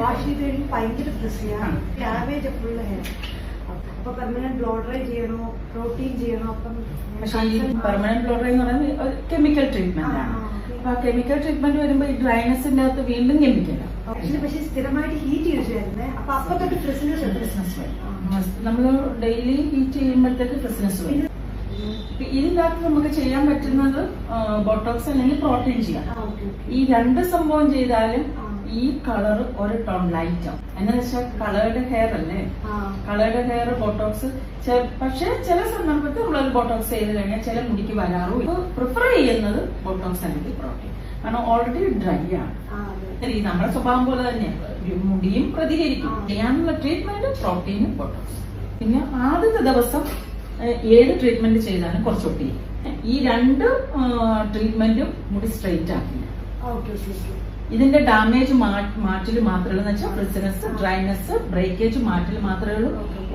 Wash ചെയ്ത് കഴിഞ്ഞ് ഭയങ്കര പ്രശ്നമാണ്. ക്യാബേജ് എപ്പോഴുള്ള ഹെയർ അപ്പൊ പെർമനന്റ് ബ്ലോ ഡ്രൈ ചെയ്യണോ? പ്രോട്ടീൻ ചെയ്യണോ? അപ്പം പക്ഷേ ഈ പെർമനന്റ് ബ്ലോ ഡ്രൈ എന്ന് പറയുന്നത് കെമിക്കൽ ട്രീറ്റ്മെന്റ് ആണ്. അപ്പൊ ആ കെമിക്കൽ ട്രീറ്റ്മെന്റ് വരുമ്പോൾ ഈ ഡ്രൈനസിന്റെ അകത്ത് വീണ്ടും കെമിക്കലാണ് പക്ഷെ സ്ഥിരമായിട്ട് ഹീറ്റ് യൂസ് ചെയ്യുന്നത് അപ്പൊ അപ്പൊ തൊട്ട് ഫ്രിസിനെസ് ഫ്രഷ്നെസ് വരും. നമ്മൾ ഡെയിലി ഹീറ്റ് ചെയ്യുമ്പോഴത്തേക്ക് ഫ്രഷ്നെസ് വരും. ഇതിനകത്ത് നമുക്ക് ചെയ്യാൻ പറ്റുന്നത് ബോട്ടോക്സ് അല്ലെങ്കിൽ പ്രോട്ടീൻ ചെയ്യാം ഈ രണ്ട് സംഭവം ചെയ്താലും ഈ കളർ ഒരു ടോൺ ലൈറ്റ് ആവും എന്ന് വെച്ചാൽ കളേർഡ് ഹെയർ അല്ലേ? കളേർഡ് ഹെയർ ബോട്ടോക്സ് പക്ഷെ ചില സന്ദർഭത്തിൽ നമ്മളൊരു ബോട്ടോക്സ് ചെയ്ത് കഴിഞ്ഞാൽ ചില മുടിക്ക് വരാറും. ഇപ്പൊ പ്രിഫർ ചെയ്യുന്നത് ബോട്ടോക്സ് അല്ലെങ്കിൽ പ്രോട്ടീൻ കാരണം ഓൾറെഡി ഡ്രൈ ആണ്. ശരി നമ്മുടെ സ്വഭാവം പോലെ തന്നെ. മുടിയും പ്രതികരിക്കും. ചെയ്യാനുള്ള ട്രീറ്റ്മെന്റ് പ്രോട്ടീനും ബോട്ടോക്സ് പിന്നെ ആദ്യത്തെ ദിവസം ഏത് ട്രീറ്റ്മെന്റ് ചെയ്താലും കുറച്ച് ഈ രണ്ട് ട്രീറ്റ്മെന്റും മുടി സ്ട്രെയിറ്റ് ആക്കില്ല. ഓക്കെ ഓക്കെ ഇതിന്റെ ഡാമേജ് മാറ്റൽ മാത്രമേ ഉള്ളൂ എന്ന് വെച്ചാൽ ഫ്രിസിനസ് ഡ്രൈനെസ് ബ്രേക്കേജ് മാറ്റൽ മാത്രമേ ഉള്ളൂ.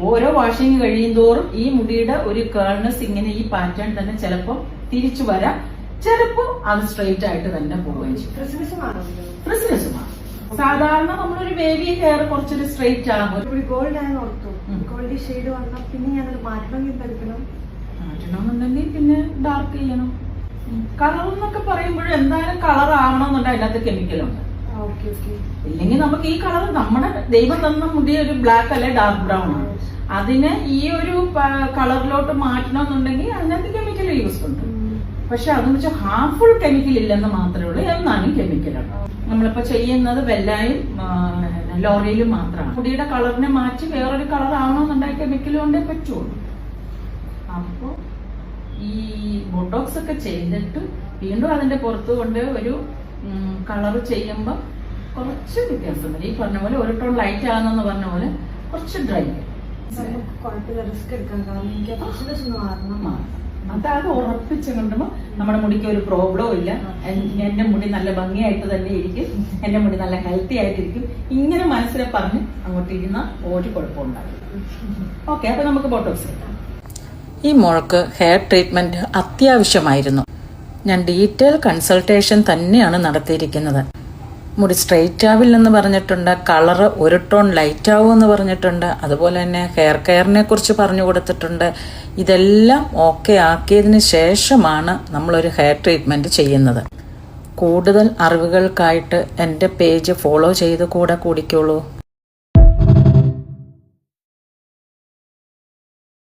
ഓരോ വാഷിംഗ് കഴിയും തോറും ഈ മുടിയുടെ ഒരു കേൾനെസ് ഇങ്ങനെ ഈ പാറ്റേൺ തന്നെ ചിലപ്പോൾ തിരിച്ചു വരാം. ചിലപ്പോൾ അത് സ്ട്രെയിറ്റ് ആയിട്ട് തന്നെ പോവുകയും ചെയ്യും. ഫ്രിസിനെസ് മാറും. സാധാരണ നമ്മളൊരു വേവി ഹെയർ കുറച്ചൊരു സ്ട്രെയിറ്റ് ആകും ഗോൾഡ് ആണ് ഓർത്തു. ഗോൾഡ് ഷെയ്ഡ് വന്നാൽ പിന്നെ ഞാനത് മാറ്റണമെങ്കിൽ പഠിക്കണം മാറ്റണമെന്നുണ്ടെങ്കിൽ പിന്നെ ഡാർക്ക് ചെയ്യണം. കളർ എന്നൊക്കെ പറയുമ്പോഴും എന്തായാലും കളർ ആവണമെന്നുണ്ട് അതിനകത്ത് കെമിക്കലുണ്ട് ഇല്ലെങ്കിൽ നമുക്ക് ഈ കളർ നമ്മുടെ ദൈവം തന്ന മുടി ഒരു ബ്ലാക്ക് അല്ലെ ഡാർക്ക് ബ്രൗൺ ആണ്. അതിനെ ഈ ഒരു കളറിലോട്ട് മാറ്റണമെന്നുണ്ടെങ്കിൽ അതിനകത്ത് കെമിക്കൽ യൂസ് ഉണ്ട്. പക്ഷെ അതെന്ന് വെച്ചാൽ ഹാർഫുൾ കെമിക്കൽ ഇല്ലെന്ന് മാത്രമേ ഉള്ളൂ എന്നാലും കെമിക്കലാണ് നമ്മളിപ്പോ ചെയ്യുന്നത് വെല്ലായും ലോറിയിലും മാത്രമാണ്. മുടിയുടെ കളറിനെ മാറ്റി വേറൊരു കളർ ആവണമെന്നുണ്ടെങ്കിൽ കെമിക്കൽ കൊണ്ടേ പറ്റുള്ളൂ. അപ്പോ ഈ ബൊട്ടോക്സ് ഒക്കെ ചെയ്തിട്ട് വീണ്ടും അതിന്റെ പുറത്ത് കൊണ്ട് ഒരു കളർ ചെയ്യുമ്പോൾ കുറച്ച് വ്യത്യാസം വരും ഈ പറഞ്ഞ പോലെ ഒരു ടോൺ ലൈറ്റ് ആകുന്നെന്ന് പറഞ്ഞ പോലെ കുറച്ച് ഡ്രൈ അതായത് ഉറപ്പിച്ച് കണ്ടുമ്പോ നമ്മുടെ മുടിക്ക് ഒരു പ്രോബ്ലവും ഇല്ല. എന്റെ മുടി നല്ല ഭംഗിയായിട്ട് തന്നെ ഇരിക്കും. എന്റെ മുടി നല്ല ഹെൽത്തി ആയിട്ടിരിക്കും ഇങ്ങനെ മനസ്സിനെ പറഞ്ഞ് അങ്ങോട്ട് ഇരുന്ന ഒരു കുഴപ്പമുണ്ടാകും ഓക്കെ അപ്പൊ നമുക്ക് ബോട്ടോക്സ് ഈ മോൾക്ക് ഹെയർ ട്രീറ്റ്മെന്റ് അത്യാവശ്യമായിരുന്നു. ഞാൻ ഡീറ്റെയിൽ കൺസൾട്ടേഷൻ തന്നെയാണ് നടത്തിയിരിക്കുന്നത്. മുടി സ്ട്രെയിറ്റ് ആവില്ലെന്ന് പറഞ്ഞിട്ടുണ്ട് കളറ് ഒരു ടോൺ ലൈറ്റ് ആവും എന്ന് പറഞ്ഞിട്ടുണ്ട് അതുപോലെ തന്നെ ഹെയർ കെയറിനെ കുറിച്ച് പറഞ്ഞു കൊടുത്തിട്ടുണ്ട്. ഇതെല്ലാം ഓക്കെ ആക്കിയതിന് ശേഷമാണ് നമ്മളൊരു ഹെയർ ട്രീറ്റ്മെന്റ് ചെയ്യുന്നത്. കൂടുതൽ അറിവുകൾക്കായിട്ട് എന്റെ പേജ് ഫോളോ ചെയ്ത് കൂടെ കൂടിക്കോളൂ.